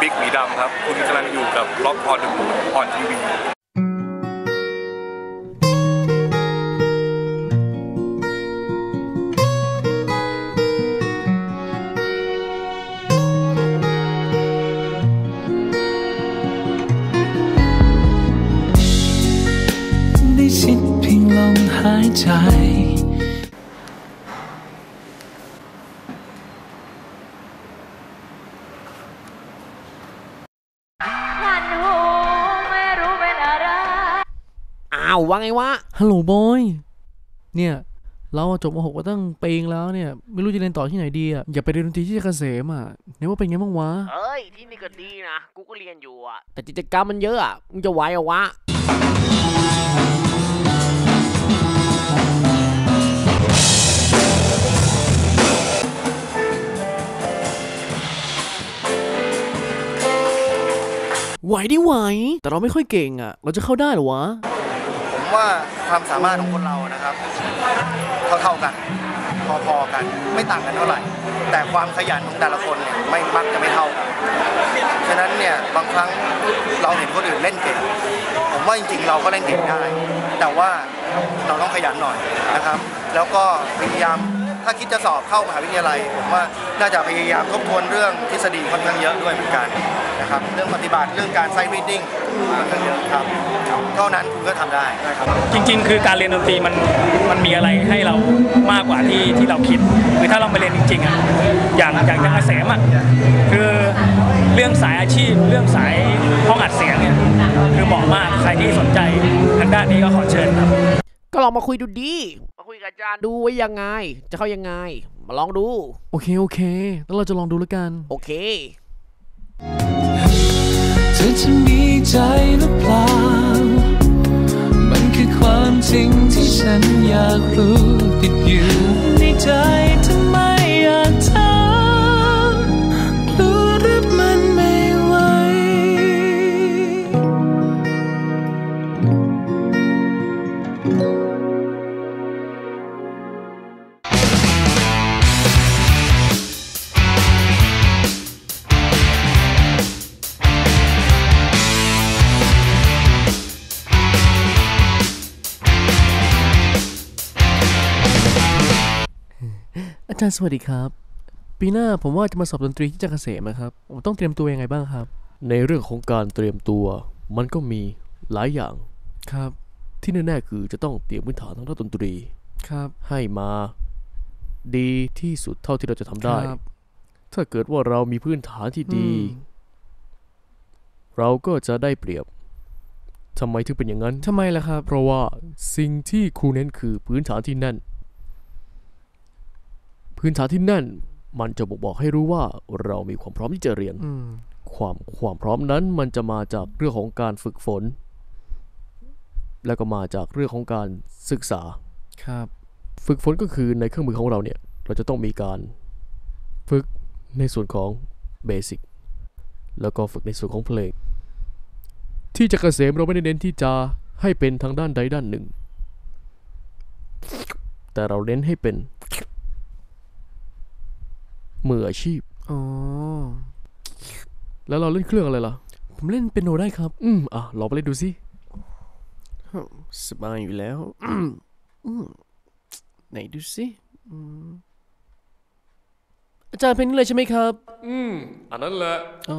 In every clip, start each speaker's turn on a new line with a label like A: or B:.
A: บิ๊กหมีดำครับ คุณกำลังอยู่กับล็อกออนเด
B: อะอนทีวีชิดเพียงลมหายใจ
C: อ้าวว่าไงวะ
D: ฮัลโหลบอยเนี่ยเราอะจบม .6 มาตั้งปีงแล้วเนี่ย ไม่รู้จะเรียนต่อที่ไหนดีอะอย่าไปเรียนดนตรีที่เกษมอะเนี่ยว่าเป็นไงบ้างวะ
C: เอ้ยที่นี่ก็ดีนะกูก็เรียนอยู่อะแต่กิจกรรมมันเยอะอะมึงจะไหวเหรอวะ
D: ไหวดิไหวแต่เราไม่ค่อยเก่งอะ เราจะเข้าได้เหรอวะ
E: ผม ว่าความสามารถของคนเรานะครับ เท่าๆกัน พอๆกันไม่ต่างกันเท่าไหร่ แต่ความขยันของแต่ละคนเนี่ยไม่มักจะไม่เท่ากันฉะนั้นเนี่ยบางครั้งเราเห็นคนอื่นเล่นเก่งผมว่าจริงๆเราก็เล่นเก่งได้ แต่ว่าเราต้องขยันหน่อยนะครับ แล้วก็พยายาม ถ้าคิดจะสอบเข้ามหาวิทยาลัยผมว่าน่าจะพยายามทบทวนเรื่องทฤษฎีค่อนข้างเยอะด้วยเหมือนกันนะครับเรื่องปฏิบัติเรื่องการไซต์รีดดิ้งค่อนข้างเยอะครับเท่านั้นคุณก็ทำได้นะครับ
F: จริง ๆ คือการเรียนดนตรีมันมันมีอะไรให้เรามากกว่าที่ที่เราคิดคือถ้าเราไปเรียนจริงๆอะอย่างอย่างอย่างเกษมอะคือเรื่องสายอาชีพ เรื่องสายห้องอัดเสียงเนี่ยคือเหมาะมากใครที่สนใจทางด้านนี้ก็ขอเชิญครับ
C: ก็ลองมาคุยดูดีมาคุย กับอาจารย์ดูว่ายังไง จะเข้ายังไง มาลองดู
D: โอเค โอเค แล้วเราจะลองดูแล้วกัน
C: โอเค
A: เธอจะมีใจหรือเปล่า มันคือความจริงที่ฉันอยากรู้ติดอยู่ในใจทำไมอ
D: จารย์สวัสดีครับ ปีหน้าผมว่าจะมาสอบดนตรีที่จักรเกษมนะครับ ผมต้องเตรียมตัวยังไงบ้างครับ
G: ในเรื่องของการเตรียมตัวมันก็มีหลายอย่าง
D: ครับ
G: ที่แน่ๆคือจะต้องเตรียมพื้นฐานทางด้านดนตรี
D: ครับ
G: ให้มา ดีที่สุดเท่าที่เราจะทำได้
D: ครับ
G: ถ้าเกิดว่าเรามีพื้นฐานที่ดี
D: อืม
G: เราก็จะได้เปรียบทำไมถึงเป็นอย่างนั้น
D: ทำไมล่ะครับ
G: เพราะว่าสิ่งที่ครูเน้นคือพื้นฐานที่แน่น พื้นฐานที่แน่นมันจะบอกบอกให้รู้ว่าเรามีความพร้อมที่จะเรียน
D: อืม
G: ความความพร้อมนั้นมันจะมาจากเรื่องของการฝึกฝน แล้วก็มาจากเรื่องของการศึกษา
D: ครับ
G: ฝึกฝนก็คือในเครื่องมือของเราเนี่ย เราจะต้องมีการฝึกในส่วนของเบสิกแล้วก็ฝึกในส่วนของเพลง ที่จะเกษมเราไม่ได้เน้นที่จะให้เป็นทางด้านใดด้านหนึ่ง แต่เราเน้นให้เป็น มืออาชีพ
D: อ๋อ
G: แล้วเราเล่นเครื่องอะไรล่ะ
D: ผมเล่นเปียโนได้ครับ
G: อืม อะลองไปเล่นดูสิ
D: สบายอยู่แล้ว อืมอืมไหนดูสิอืมอาจารย์เพลงนี้เลยใช่ไหมครับ
G: อืม อันนั้นแหละ
D: อ๋อ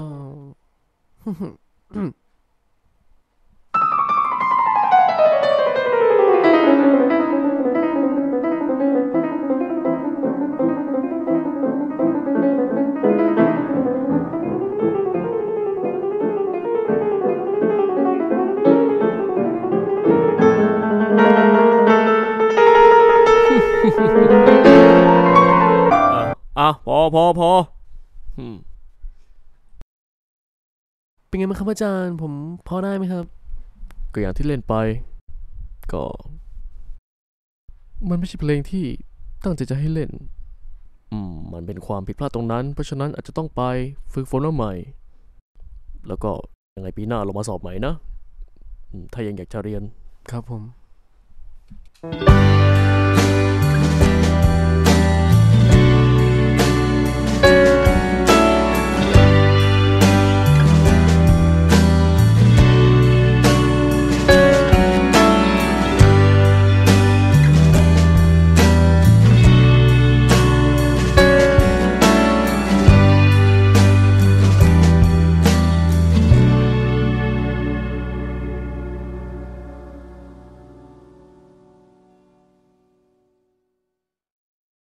G: อะพอพอพออืม
D: เป็นไงบ้างครับอาจารย์ ผมพอได้ไหมครับ
G: ก็อย่างที่เล่นไป ก็ มันไม่ใช่เพลงที่ตั้งใจจะให้เล่น อืม มันเป็นความผิดพลาดตรงนั้น เพราะฉะนั้นอาจจะต้องไปฝึกฝนมาใหม่ แล้วก็ยังไงปีหน้าลงมาสอบใหม่นะอืมถ้ายังอยากจะเรียน
D: ครับผม
A: เ